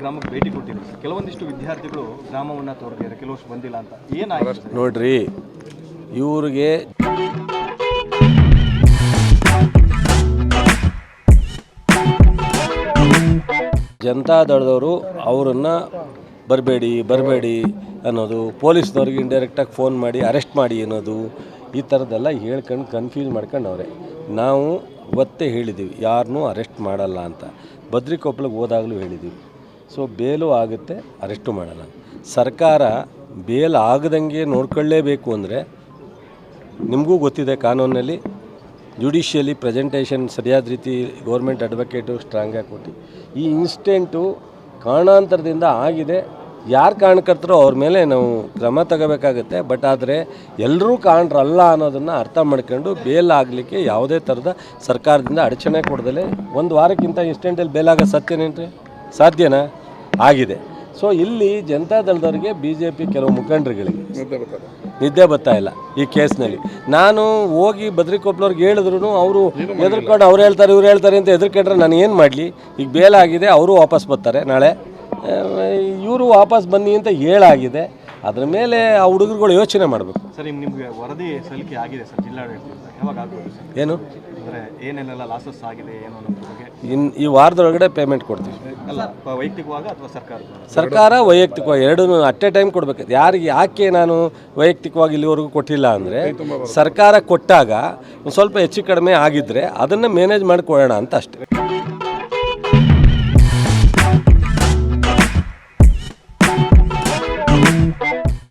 ಗ್ರಾಮಕ್ಕೆ ಭೇಟಿ ಕೊಟ್ಟಿದ್ರು. ಕೆಲವೊಂದಿಷ್ಟು ವಿದ್ಯಾರ್ಥಿಗಳು ಗ್ರಾಮವನ್ನು ತೋರಿದ್ದಾರೆ ಕೆಲವಷ್ಟು ಬಂದಿಲ್ಲ ಅಂತ. ಏನಾಗಿದೆ ಸರ್ ನೋಡ್ರಿ, ಇವ್ರಿಗೆ ಜನತಾದಳದವರು ಅವರನ್ನು ಬರಬೇಡಿ ಬರಬೇಡಿ ಅನ್ನೋದು, ಪೊಲೀಸ್ನವ್ರಿಗೆ ಇಂಡೈರೆಕ್ಟಾಗಿ ಫೋನ್ ಮಾಡಿ ಅರೆಸ್ಟ್ ಮಾಡಿ ಅನ್ನೋದು, ಈ ಥರದ್ದೆಲ್ಲ ಹೇಳ್ಕೊಂಡು ಕನ್ಫ್ಯೂಸ್ ಮಾಡ್ಕೊಂಡು ಅವರೇ ನಾವು ಒತ್ತೆ ಹೇಳಿದ್ದೀವಿ ಯಾರನ್ನೂ ಅರೆಸ್ಟ್ ಮಾಡಲ್ಲ ಅಂತ. ಬದ್ರಿಕೊಪ್ಪಳಿಗೆ ಹೋದಾಗಲೂ ಹೇಳಿದ್ದೀವಿ ಸೊ ಬೇಲು ಆಗುತ್ತೆ, ಅರೆಸ್ಟು ಮಾಡೋಣ ಸರ್ಕಾರ ಬೇಲ್ ಆಗದಂಗೆ ನೋಡ್ಕೊಳ್ಳೇಬೇಕು ಅಂದರೆ ನಿಮಗೂ ಗೊತ್ತಿದೆ ಕಾನೂನಲ್ಲಿ ಜುಡಿಷಿಯಲಿ ಪ್ರೆಸೆಂಟೇಷನ್ ಸರಿಯಾದ ರೀತಿ ಗೌರ್ಮೆಂಟ್ ಅಡ್ವೊಕೇಟು ಸ್ಟ್ರಾಂಗಾಗಿ ಕೊಟ್ಟು. ಈ ಇನ್ಸ್ಟೆಂಟು ಕಾರಣಾಂತರದಿಂದ ಆಗಿದೆ. ಯಾರು ಕಾರಣಕರ್ತರೋ ಅವ್ರ ಮೇಲೆ ನಾವು ಕ್ರಮ ತಗೋಬೇಕಾಗುತ್ತೆ. ಬಟ್ ಆದರೆ ಎಲ್ಲರೂ ಕಾರಣರಲ್ಲ ಅನ್ನೋದನ್ನು ಅರ್ಥ ಮಾಡ್ಕೊಂಡು ಬೇಲ್ ಆಗಲಿಕ್ಕೆ ಯಾವುದೇ ಥರದ ಸರ್ಕಾರದಿಂದ ಅಡಚಣೆ ಕೊಡ್ದಲೆ ಒಂದು ವಾರಕ್ಕಿಂತ ಇನ್ಸ್ಟೆಂಟಲ್ಲಿ ಬೇಲಾಗೋ ಸತ್ಯನೇನು ಸತ್ಯನೇನ್ರಿ? ಸಾಧ್ಯನಾ ಆಗಿದೆ. ಸೊ ಇಲ್ಲಿ ಜನತಾದಳದವ್ರಿಗೆ ಬಿ ಜೆ ಪಿ ಕೆಲವು ಮುಖಂಡರುಗಳಿಗೆ ನಿದ್ದೆ ಬರ್ತಾ ಇಲ್ಲ ಈ ಕೇಸ್ನಲ್ಲಿ. ನಾನು ಹೋಗಿ ಬದ್ರಿಕೊಪ್ಪಲವ್ರಿಗೆ ಹೇಳಿದ್ರು ಅವರು ಎದುರ್ಕೊಂಡು ಅವ್ರು ಹೇಳ್ತಾರೆ ಇವ್ರು ಹೇಳ್ತಾರೆ ಅಂತ ಎದುರ್ಕೊಂಡ್ರೆ ನಾನು ಏನು ಮಾಡಲಿ? ಈಗ ಬೇಲಾಗಿದೆ ಅವರು ವಾಪಸ್ ಬರ್ತಾರೆ ನಾಳೆ. ಇವರು ವಾಪಸ್ ಬನ್ನಿ ಅಂತ ಹೇಳಾಗಿದೆ. ಅದ್ರ ಮೇಲೆ ಆ ಹುಡುಗರುಗಳು ಯೋಚನೆ ಮಾಡಬೇಕು. ಸರ್ ನಿಮಗೆ ನಿಮ್ಗೆ ವರದಿ ಸಲ್ಲಿಕೆ ಆಗಿದೆ ಸರ್ ಜಿಲ್ಲಾಡಳಿತದಿಂದ. ಯಾವಾಗ ಆಗ್ಬೋದು ಸರ್? ಏನು? ಅಂದರೆ ಏನೇನೆಲ್ಲ ಲಾಸಸ್ ಆಗಿದೆ ಏನು ಅನ್ನೋದ್ರ ಬಗ್ಗೆ? ಇನ್ ಈ ವಾರದೊಳಗಡೆ ಪೇಮೆಂಟ್ ಕೊಡ್ತೀವಿ. ಅಲ್ಲ ಪ- ವೈಯಕ್ತಿಕವಾಗ ಅಥವಾ ಸರ್ಕಾರ ಸರ್ಕಾರ ವೈಯಕ್ತಿಕವಾಗಿ ಎರಡೂ ಅಟ್ ಎ ಟೈಮ್ ಕೊಡಬೇಕು. ಯಾರಿಗೆ ಯಾಕೆ ನಾನು ವೈಯಕ್ತಿಕವಾಗಿ ಇಲ್ಲಿವರೆಗೂ ಕೊಟ್ಟಿಲ್ಲ ಅಂದರೆ ಸರ್ಕಾರ ಕೊಟ್ಟಾಗ ಒಂದು ಸ್ವಲ್ಪ ಹೆಚ್ಚು ಕಡಿಮೆ ಆಗಿದ್ದರೆ ಅದನ್ನು ಮ್ಯಾನೇಜ್ ಮಾಡಿಕೊಳ್ಳೋಣ ಅಂತ ಅಷ್ಟೇ.